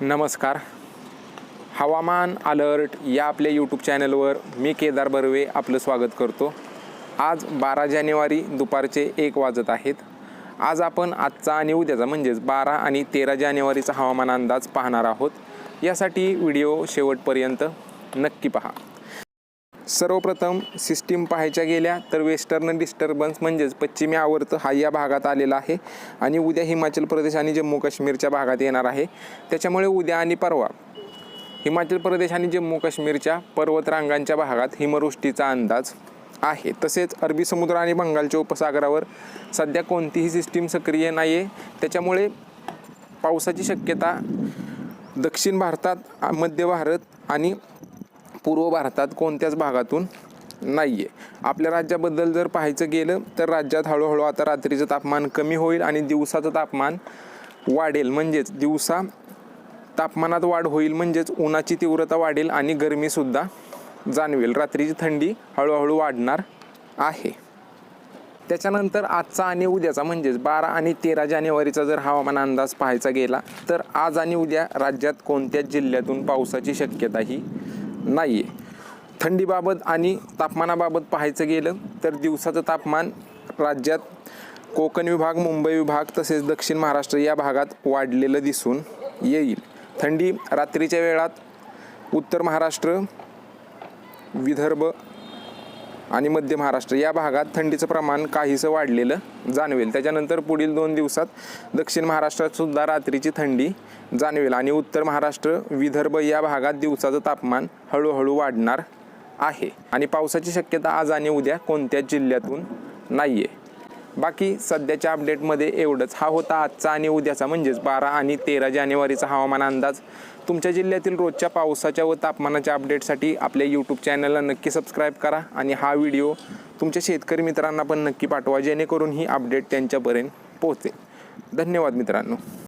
नमस्कार. हवामान अलर्ट या आपल्या यूट्यूब चॅनलवर मी केदार बर्वे आपलं स्वागत करतो. आज बारा जानेवारी दुपारचे एक वाजत आहेत. आज आपण आजचा आणि उद्याचा म्हणजेच बारा आणि तेरा जानेवारीचा हवामान अंदाज पाहणार आहोत. यासाठी व्हिडिओ शेवटपर्यंत नक्की पहा. सर्वप्रथम सिस्टीम पाहायच्या गेल्या तर वेस्टर्न डिस्टर्बन्स म्हणजेच पश्चिमी आवर्त हा या भागात आलेला आहे आणि उद्या हिमाचल प्रदेश आणि जम्मू काश्मीरच्या भागात येणार आहे. त्याच्यामुळे उद्या आणि परवा हिमाचल प्रदेश आणि जम्मू काश्मीरच्या पर्वतरांगांच्या भागात हिमवृष्टीचा अंदाज आहे. तसेच अरबी समुद्र आणि बंगालच्या उपसागरावर सध्या कोणतीही सिस्टीम सक्रिय नाही आहे त्याच्यामुळे पावसाची शक्यता दक्षिण भारतात मध्य भारत आणि पूर्व भारतात कोणत्याच भागातून नाही आहे आपल्या राज्याबद्दल जर पाहायचं गेलं तर राज्यात हळूहळू आता रात्रीचं तापमान कमी होईल आणि दिवसाचं तापमान वाढेल. म्हणजेच दिवसा तापमानात वाढ होईल म्हणजेच उन्हाची तीव्रता वाढेल आणि गरमीसुद्धा जाणवेल. रात्रीची थंडी हळूहळू वाढणार आहे. त्याच्यानंतर आजचा आणि उद्याचा म्हणजेच बारा आणि तेरा जानेवारीचा जर हवामान अंदाज पाहायचा गेला तर आज आणि उद्या राज्यात कोणत्याच जिल्ह्यातून पावसाची शक्यता ही नाही आहे थंडीबाबत आणि तापमानाबाबत पाहायचं गेलं तर दिवसाचं तापमान राज्यात कोकण विभाग मुंबई विभाग तसेच दक्षिण महाराष्ट्र या भागात वाढलेलं दिसून येईल. थंडी रात्रीच्या वेळात उत्तर महाराष्ट्र विदर्भ आणि मध्य महाराष्ट्र या भागात थंडीचं प्रमाण काहीसं वाढलेलं जाणवेल. त्याच्यानंतर पुढील दोन दिवसात दक्षिण महाराष्ट्रात सुद्धा रात्रीची थंडी जाणवेल आणि उत्तर महाराष्ट्र विदर्भ या भागात दिवसाचं तापमान हळूहळू वाढणार आहे. आणि पावसाची शक्यता आज आणि उद्या कोणत्याच जिल्ह्यातून नाही आहे बाकी सध्याच्या अपडेटमध्ये एवढंच. हा होता आजचा आणि उद्याचा म्हणजेच बारा आणि तेरा जानेवारीचा हवामान अंदाज. तुमच्या जिल्ह्यातील रोजच्या पावसाच्या व तापमानाच्या अपडेटसाठी आपल्या यूट्यूब चॅनलला नक्की सबस्क्राईब करा आणि हा व्हिडिओ तुमच्या शेतकरी मित्रांना पण नक्की पाठवा जेणेकरून ही अपडेट त्यांच्यापर्यंत पोहोचेल. धन्यवाद मित्रांनो.